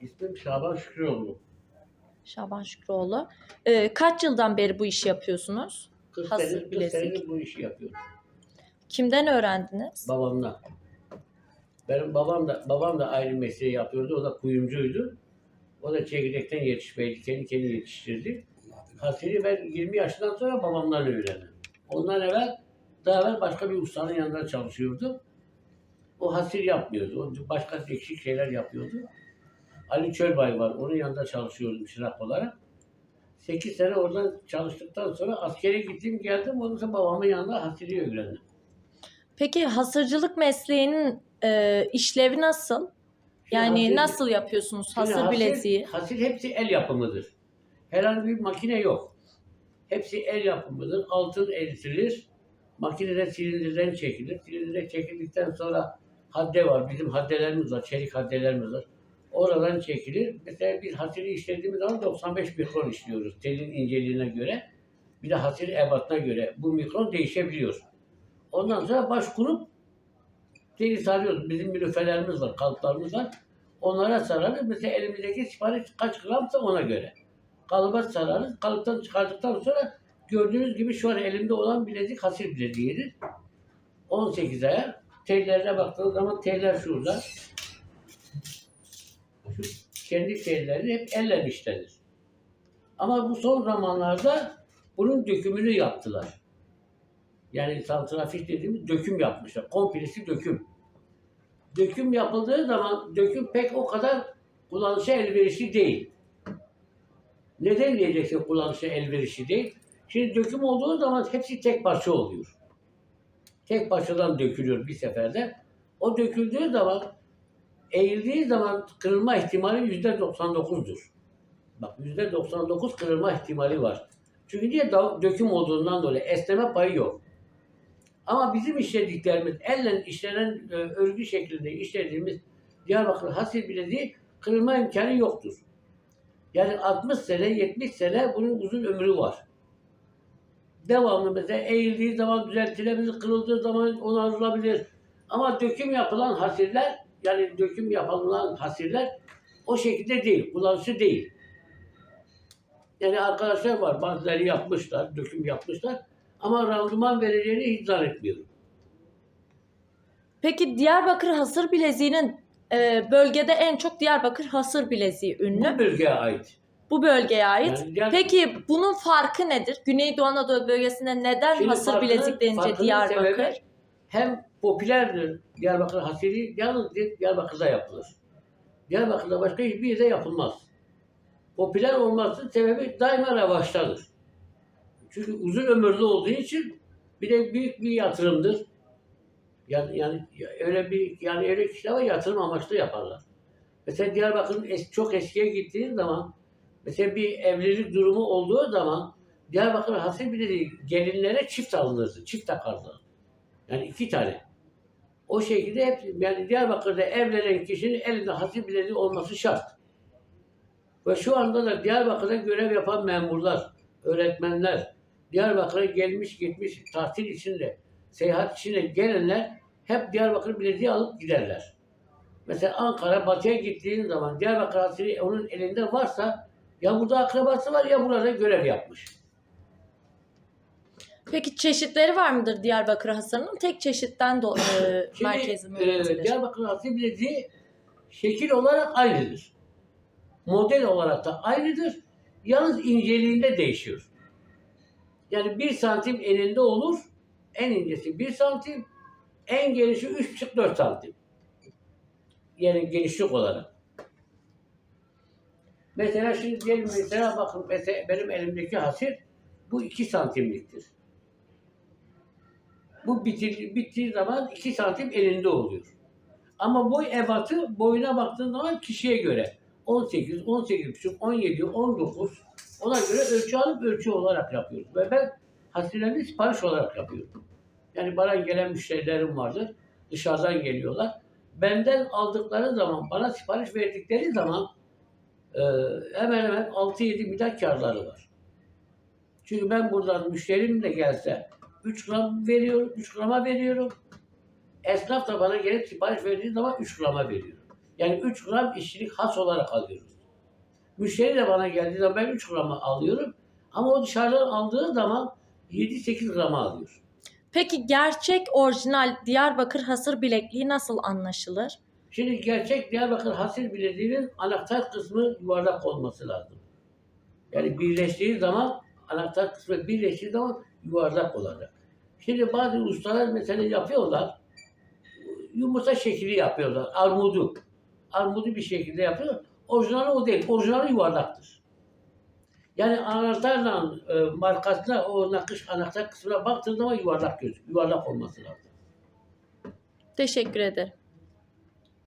İsmim Şaban Şükrüoğlu. Şaban Şükrüoğlu. Ee, kaç yıldan beri bu işi yapıyorsunuz? 40 Hasır senedir, 40 bilezik. senedir bu işi yapıyorum. Kimden öğrendiniz? Babamdan. Benim babam da babam da aynı mesleği yapıyordu. O da kuyumcuydu. O da çekirdekten yetişmeydi. Kendi kendini yetiştirdi. Hasiri ben 20 yaşından sonra babamdan öğrendim. Ondan evvel daha evvel başka bir ustanın yanında çalışıyordu. O hasir yapmıyordu. O başka eksik şeyler yapıyordu. Ali Çölbay var. Onun yanında çalışıyordum çırak olarak. 8 sene oradan çalıştıktan sonra askere gittim geldim. Ondan sonra babamın yanında hasiri öğrendim. Peki hasırcılık mesleğinin e, işlevi nasıl? Yani Hasir- nasıl yapıyorsunuz hasır hasir- bileziği? Hasir hepsi el yapımıdır. Herhangi bir makine yok. Hepsi el yapımıdır. Altın eritilir. Makinede silindirden çekilir. Silindirden çekildikten sonra hadde var. Bizim haddelerimiz var. Çelik haddelerimiz var. Oradan çekilir. Mesela biz hasiri işlediğimiz zaman 95 mikron işliyoruz. Telin inceliğine göre. Bir de hasir ebatına göre. Bu mikron değişebiliyor. Ondan sonra baş kurup teli sarıyoruz. Bizim milüfelerimiz var, kalıplarımız var. Onlara sararız. Mesela elimizdeki sipariş kaç gramsa ona göre. Kalıba sararız. Kalıptan çıkardıktan sonra gördüğünüz gibi şu an elimde olan bilezik hasır bileziğidir. 18 ayar. Tellerine baktığınız zaman teller şurada. Kendi telleri hep elle işlenir. Ama bu son zamanlarda bunun dökümünü yaptılar. Yani santrafik dediğimiz döküm yapmışlar. Komplesi döküm. Döküm yapıldığı zaman döküm pek o kadar kullanışa elverişli değil. Neden diyeceksin kullanışa elverişli değil? Şimdi döküm olduğu zaman hepsi tek parça oluyor. Tek parçadan dökülüyor bir seferde. O döküldüğü zaman eğildiği zaman kırılma ihtimali yüzde 99'dur. Bak yüzde 99 kırılma ihtimali var. Çünkü niye döküm olduğundan dolayı esneme payı yok. Ama bizim işlediklerimiz, elle işlenen e, örgü şeklinde işlediğimiz Diyarbakır hasır bileziği kırılma imkanı yoktur. Yani 60 sene, 70 sene bunun uzun ömrü var. Devamlı mesela eğildiği zaman düzeltilebilir, kırıldığı zaman onarılabilir. Ama döküm yapılan hasirler, yani döküm yapılan hasirler o şekilde değil, kullanışı değil. Yani arkadaşlar var, bazıları yapmışlar, döküm yapmışlar. Ama randıman vereceğini hiç zannetmiyorum. Peki Diyarbakır hasır bileziğinin e, bölgede en çok Diyarbakır hasır bileziği ünlü. Bu bölgeye ait. Bu bölgeye ait. Yani Diyar- Peki bunun farkı nedir? Güneydoğu Anadolu bölgesinde neden Şimdi hasır farkının- bilezik denince farkının Diyarbakır? sebebi hem popülerdir Diyarbakır hasiri, yalnız Diyarbakır'da yapılır. Diyarbakır'da başka hiçbir yerde yapılmaz. Popüler olmasının sebebi daima revaçtadır. Çünkü uzun ömürlü olduğu için bir de büyük bir yatırımdır. Yani, yani öyle bir yani öyle kişiler var yatırım amaçlı yaparlar. Mesela Diyarbakır'ın es, çok eskiye gittiğin zaman mesela bir evlilik durumu olduğu zaman Diyarbakır hasır bir gelinlere çift alınırdı. Çift takardı. Yani iki tane. O şekilde hep yani Diyarbakır'da evlenen kişinin elinde hasır bileziği olması şart. Ve şu anda da Diyarbakır'da görev yapan memurlar, öğretmenler, Diyarbakır'a gelmiş gitmiş tatil içinde, seyahat içinde gelenler hep Diyarbakır bileziği alıp giderler. Mesela Ankara, Batı'ya gittiğin zaman Diyarbakır hasiri onun elinde varsa ya burada akrabası var ya burada görev yapmış. Peki çeşitleri var mıdır Diyarbakır hasırının? Tek çeşitten do- e, Şimdi, merkezi mi e, üretilir? Diyarbakır hasiri bileziği şekil olarak aynıdır. Model olarak da aynıdır. Yalnız inceliğinde değişiyor. Yani bir santim eninde olur. En incesi bir santim. En genişi üç buçuk dört santim. Yani genişlik olarak. Mesela şimdi diyelim mesela bakın mesela benim elimdeki hasir bu iki santimliktir. Bu bitir, bittiği zaman 2 santim elinde oluyor. Ama boy ebatı boyuna baktığın zaman kişiye göre 18, 18,5, 17, 19 ona göre ölçü alıp ölçü olarak yapıyoruz. Ve ben hasirlerimi sipariş olarak yapıyorum. Yani bana gelen müşterilerim vardır. Dışarıdan geliyorlar. Benden aldıkları zaman, bana sipariş verdikleri zaman e, hemen hemen 6-7 milyar karları var. Çünkü ben buradan müşterim de gelse 3 gram veriyorum, 3 grama veriyorum. Esnaf da bana gelip sipariş verdiği zaman 3 grama veriyor. Yani 3 gram işçilik has olarak alıyoruz. Müşteri de bana geldiği zaman ben 3 grama alıyorum. Ama o dışarıdan aldığı zaman 7-8 grama alıyor. Peki gerçek orijinal Diyarbakır hasır bilekliği nasıl anlaşılır? Şimdi gerçek Diyarbakır hasil bileziğinin anahtar kısmı yuvarlak olması lazım. Yani birleştiği zaman anahtar kısmı birleştiği zaman yuvarlak olacak. Şimdi bazı ustalar mesela yapıyorlar. Yumurta şekli yapıyorlar. Armudu. Armudu bir şekilde yapıyor. Orijinali o değil. Orijinali yuvarlaktır. Yani anahtarla e, markasına o nakış anahtar kısmına baktığın zaman yuvarlak gözüküyor. Yuvarlak olması lazım. Teşekkür ederim.